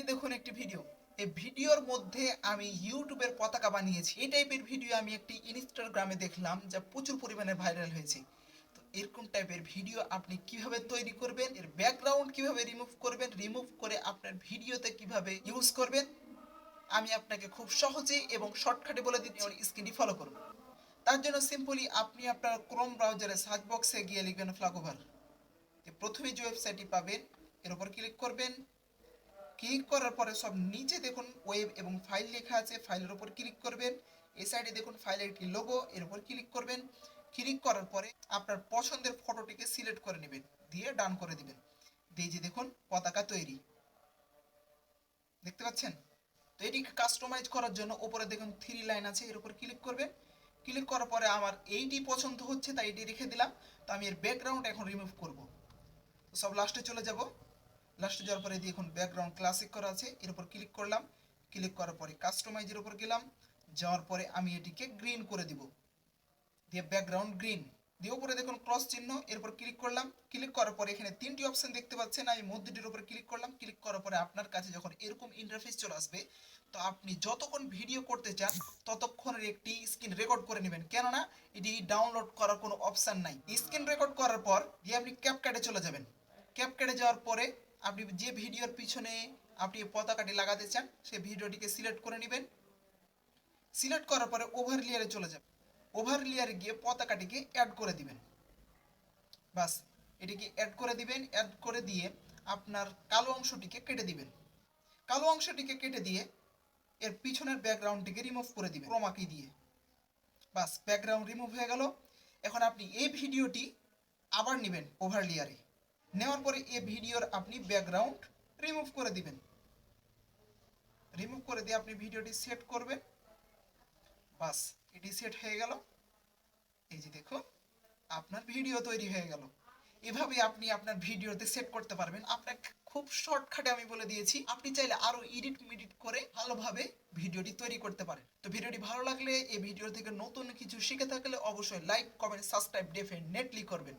যে দেখুন একটি ভিডিও এই ভিডিওর মধ্যে আমি ইউটিউবের পতাকা বানিয়েছি। এই টাইপের ভিডিও আমি একটি ইনস্টাগ্রামে দেখলাম যা প্রচুর পরিমাণে ভাইরাল হয়েছে। তো এরকম টাইপের ভিডিও আপনি কীভাবে তৈরি করবেন, এর ব্যাকগ্রাউন্ড কীভাবে রিমুভ করবেন রিমুভ করে আপনার ভিডিওতে কীভাবে ইউজ করবেন, আমি আপনাকে খুব সহজে এবং শর্টকাটে বলে দিচ্ছি। স্ক্রিনটি ফলো করুন তার জন্য সিম্পলি আপনি আপনার ক্রোম ব্রাউজারে সার্চ বক্সে গিয়ে লিখবেন ফ্লাগোভার প্রথমে যে ওয়েবসাইটটি পাবেন, এর উপর ক্লিক করবেন। ক্লিক করার পরে সব নিচে দেখুন ওয়েব এবং ফাইল লেখা আছে ফাইলের উপর ক্লিক করবেন। এই সাইডে দেখুন ফাইলের একটি লোগো এর উপর ক্লিক করবেন। ক্লিক করার পরে আপনার পছন্দের ফটোটিকে সিলেক্ট করে নেবেন, দিয়ে ডান করে দিবেন। দিয়ে যে দেখুন, পতাকা তৈরি। দেখতে পাচ্ছেন? তো এটিকে কাস্টমাইজ করার জন্য উপরে দেখুন থ্রি লাইন আছে, এর উপর ক্লিক করবেন। ক্লিক করার পরে আমার এইটি পছন্দ হচ্ছে, তাই এটি রেখে দিলাম। তো আমি এর ব্যাকগ্রাউন্ড এখন রিমুভ করব। সব লাস্টে চলে যাব। লাস্টে যাওয়ার পরে দেখুন ব্যাকগ্রাউন্ড ক্লাসিক করা আছে। এর উপর ক্লিক করলাম। ক্লিক করার পরে কাস্টমাইজের উপর গেলাম। যাওয়ার পরে আমি এটিকে গ্রিন করে দিব। দিয়ে ব্যাকগ্রাউন্ড গ্রিন দিয়ে উপরে দেখুন ক্রস চিহ্ন। এরপর ক্লিক করলাম। ক্লিক করার পরে এখানে তিনটি অপশন দেখতে পাচ্ছেন। আমি মধ্যটির উপর ক্লিক করলাম। ক্লিক করার পরে আপনার কাছে যখন এরকম ইন্টারফেস চলে আসবে, তো আপনি যতক্ষণ ভিডিও করতে চান, ততক্ষণের একটি স্ক্রিন রেকর্ড করে নেবেন। কেননা, এটি ডাউনলোড করার কোনো অপশন নাই। স্ক্রিন রেকর্ড করার পর, দিয়ে আপনি ক্যাপকাটে চলে যাবেন। ক্যাপকাটে যাওয়ার পরে আপনি যে ভিডিওর পিছনে আপনি পতাকাটি লাগাতে চান সেই ভিডিওটিকে সিলেক্ট করে নেবেন। সিলেক্ট করার পরে ওভার লেয়ারে চলে যাবেন। ওভার লেয়ারে গিয়ে পতাকাটিকে অ্যাড করে দিবেন। বাস, এটিকে অ্যাড করে দিবেন অ্যাড করে দিয়ে আপনার কালো অংশটিকে কেটে দিবেন। কালো অংশটিকে কেটে দিয়ে এর পিছনের ব্যাকগ্রাউন্ডটিকে রিমুভ করে দিবেন ক্রোমাকি দিয়ে। বাস ব্যাকগ্রাউন্ড রিমুভ হয়ে গেল। এখন আপনি এই ভিডিওটি আবার নেবেন ওভার লেয়ারে নেওয়ার পরে এই ভিডিওর আপনি ব্যাকগ্রাউন্ড রিমুভ করে দিবেন। রিমুভ করে দিয়ে আপনি ভিডিওটি সেট করবেন। বাস, এটি সেট হয়ে গেল। এই যে দেখুন, আপনার ভিডিও তৈরি হয়ে গেল। এভাবে আপনি আপনার ভিডিওতে সেট করতে পারবেন। আপনাকে খুব শর্টকাটে আমি বলে দিয়েছি, আপনি চাইলে আরও এডিট মিডিট করে ভালোভাবে ভিডিওটি তৈরি করতে পারেন। তো ভিডিওটি ভালো লাগলে এই ভিডিও থেকে নতুন কিছু শিখে থাকলে অবশ্যই লাইক কমেন্ট সাবস্ক্রাইব ডেফিনেটলি করবেন।